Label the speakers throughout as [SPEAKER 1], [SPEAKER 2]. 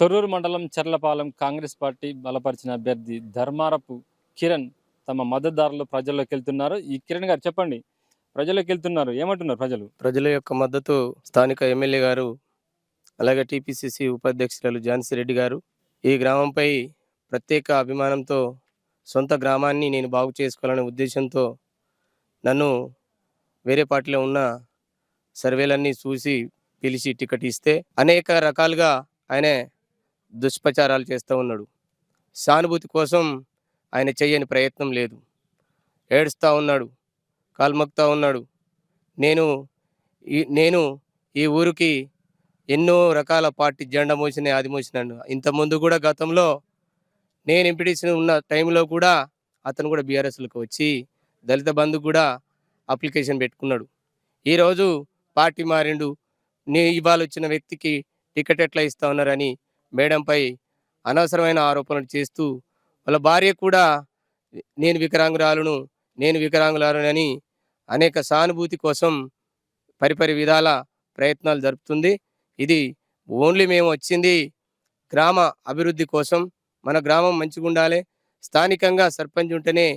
[SPEAKER 1] తొర్రూరు మండలం చర్లపాలెం కాంగ్రెస్ పార్టీ బలపరిచిన అభ్యర్థి ధర్మారపు కిరణ్ తమ మద్దతుదారులు ప్రజల్లోకి వెళ్తున్నారు. ఈ కిరణ్ గారు చెప్పండి ప్రజల్లోకి వెళ్తున్నారు. ఏమంటున్నారు ప్రజలు?
[SPEAKER 2] ప్రజల యొక్క మద్దతు స్థానిక ఎమ్మెల్యే గారు అలాగే టీపీసీసీ ఉపాధ్యక్షురాలు ఝాన్సీ రెడ్డి గారు ఈ గ్రామంపై ప్రత్యేక అభిమానంతో సొంత గ్రామాన్ని నేను బాగు చేసుకోవాలనే ఉద్దేశంతో నన్ను వేరే పార్టీలో ఉన్న సర్వేలన్నీ చూసి పిలిచి టికెట్ ఇస్తే అనేక రకాలుగా ఆయన దుష్ప్రచారాలు చేస్తూ ఉన్నాడు. సానుభూతి కోసం ఆయన చేయని ప్రయత్నం లేదు. ఏడుస్తూ ఉన్నాడు. కాల్మొక్తా ఉన్నాడు. నేను ఈ నేను ఈ ఊరికి ఎన్నో రకాల పార్టీ జెండా మోసిన అది మోసినాను. ఇంతకుముందు కూడా గతంలో నేను ఎంపీటీసీ ఉన్న టైంలో కూడా అతను కూడా బీఆర్ఎస్లకు వచ్చి దళిత బంధు కూడా అప్లికేషన్ పెట్టుకున్నాడు. ఈరోజు పార్టీ మారిండు. నీ ఇవాళ వచ్చిన వ్యక్తికి టికెట్ ఎట్లా ఇస్తా ఉన్నారని మేడంపై అనవసరమైన ఆరోపణలు చేస్తూ వాళ్ళ భార్య కూడా నేను వికలాంగురాలను నేను వికలాంగురాలునని అనేక సానుభూతి కోసం పరిపరి విధాల ప్రయత్నాలు జరుపుతుంది. ఇది ఓన్లీ మేము వచ్చింది గ్రామ అభివృద్ధి కోసం. మన గ్రామం మంచిగా ఉండాలి. స్థానికంగా సర్పంచ్ ఉంటేనే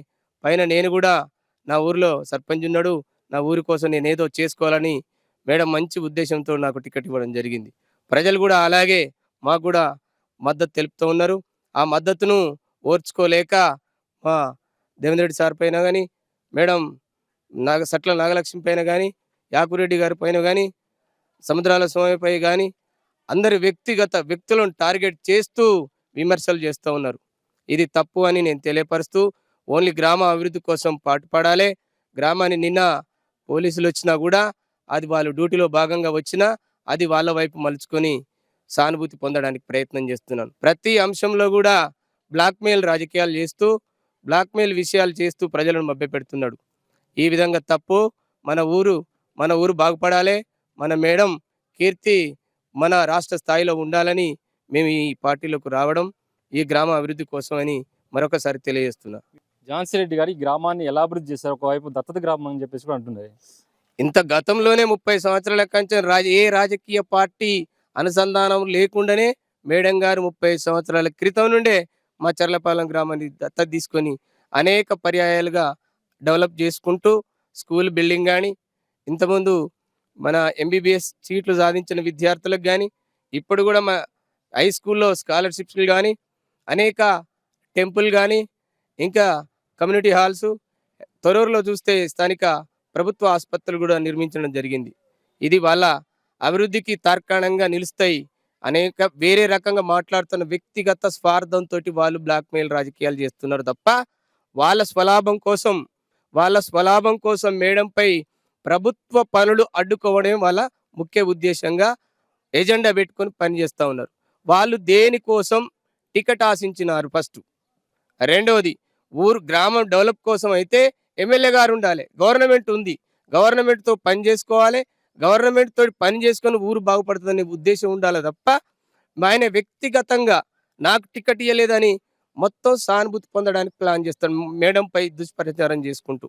[SPEAKER 2] పైన నేను కూడా నా ఊరిలో సర్పంచ్ ఉన్నాడు. నా ఊరి కోసం నేను ఏదో చేసుకోవాలని మేడం మంచి ఉద్దేశంతో నాకు టికెట్ ఇవ్వడం జరిగింది. ప్రజలు కూడా అలాగే మాకు కూడా మద్దతు తెలుపుతూ ఉన్నారు. ఆ మద్దతును ఓర్చుకోలేక మా దేవేంద్రెడ్డి సార్ పైన కానీ మేడం నాగ సట్ల నాగలక్ష్మి పైన కానీ యాకురెడ్డి గారి పైన కానీ సముద్రాల స్వామిపై కానీ అందరి వ్యక్తిగత వ్యక్తులను టార్గెట్ చేస్తూ విమర్శలు చేస్తూ ఉన్నారు. ఇది తప్పు అని నేను తెలియపరుస్తూ ఓన్లీ గ్రామ అభివృద్ధి కోసం పాటుపడాలి. గ్రామాన్ని నిన్న పోలీసులు వచ్చినా కూడా అది వాళ్ళు డ్యూటీలో భాగంగా వచ్చినా అది వాళ్ళ వైపు మలుచుకొని సానుభూతి పొందడానికి ప్రయత్నం చేస్తున్నాను. ప్రతి అంశంలో కూడా బ్లాక్మెయిల్ రాజకీయాలు చేస్తూ బ్లాక్మెయిల్ విషయాలు చేస్తూ ప్రజలను మభ్యపెడుతున్నాడు. ఈ విధంగా తప్పు మన ఊరు మన ఊరు బాగుపడాలి మన మేడం కీర్తి మన రాష్ట్ర స్థాయిలో ఉండాలని మేము ఈ పార్టీలోకి రావడం ఈ గ్రామ అభివృద్ధి కోసం అని మరొకసారి తెలియజేస్తున్నా.
[SPEAKER 1] ఝాన్సీ రెడ్డి గారు ఈ గ్రామాన్ని ఎలా అభివృద్ధి చేశారు? ఒకవైపు దత్తత గ్రామం అని చెప్పేసి కూడా అంటున్నారు.
[SPEAKER 2] ఇంత గతంలోనే ముప్పై సంవత్సరాల కంచె రాజ ఏ రాజకీయ పార్టీ అనుసంధానం లేకుండానే మేడం గారు ముప్పై సంవత్సరాల క్రితం నుండే మా చర్లపాలెం గ్రామాన్ని దత్తత తీసుకొని అనేక పర్యాయాలుగా డెవలప్ చేసుకుంటూ స్కూల్ బిల్డింగ్ కానీ ఇంతకుముందు మన ఎంబీబీఎస్ సీట్లు సాధించిన విద్యార్థులకు కానీ ఇప్పుడు కూడా మా హై స్కూల్లో స్కాలర్షిప్స్లు కానీ అనేక టెంపుల్ కానీ ఇంకా కమ్యూనిటీ హాల్స్ తొరూరులో చూస్తే స్థానిక ప్రభుత్వ ఆసుపత్రులు కూడా నిర్మించడం జరిగింది. ఇది వాళ్ళ అభివృద్ధికి తార్కాణంగా నిలుస్తాయి. అనేక వేరే రకంగా మాట్లాడుతున్న వ్యక్తిగత స్వార్థంతో వాళ్ళు బ్లాక్మెయిల్ రాజకీయాలు చేస్తున్నారు తప్ప వాళ్ళ స్వలాభం కోసం వాళ్ళ స్వలాభం కోసం మేడంపై ప్రభుత్వ పనులు అడ్డుకోవడమే వాళ్ళ ముఖ్య ఉద్దేశంగా ఎజెండా పెట్టుకొని పనిచేస్తూ ఉన్నారు. వాళ్ళు దేనికోసం టికెట్ ఆశించినారు ఫస్ట్? రెండవది ఊరు గ్రామం డెవలప్ కోసం అయితే ఎమ్మెల్యే గారు ఉండాలి. గవర్నమెంట్ ఉంది. గవర్నమెంట్తో పని చేసుకోవాలి. గవర్నమెంట్ తోటి పని చేసుకొని ఊరు బాగుపడుతుందనే ఉద్దేశం ఉండాలి తప్ప ఆయన వ్యక్తిగతంగా నాకు టికెట్ ఇవ్వలేదని మొత్తం సానుభూతి పొందడానికి ప్లాన్ చేస్తాడు. మేడంపై దుష్ప్రచారం చేసుకుంటూ.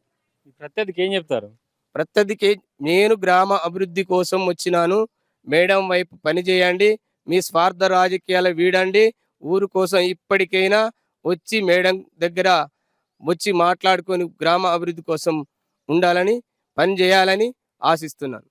[SPEAKER 1] ప్రత్యర్థికి ఏం చెప్తారు?
[SPEAKER 2] ప్రత్యర్థికి నేను గ్రామ అభివృద్ధి కోసం వచ్చినాను. మేడం వైపు పని చేయండి. మీ స్వార్థ రాజకీయాలు వీడండి. ఊరు కోసం ఇప్పటికైనా వచ్చి మేడం దగ్గర వచ్చి మాట్లాడుకొని గ్రామ అభివృద్ధి కోసం ఉండాలని పని చేయాలని ఆశిస్తున్నాను.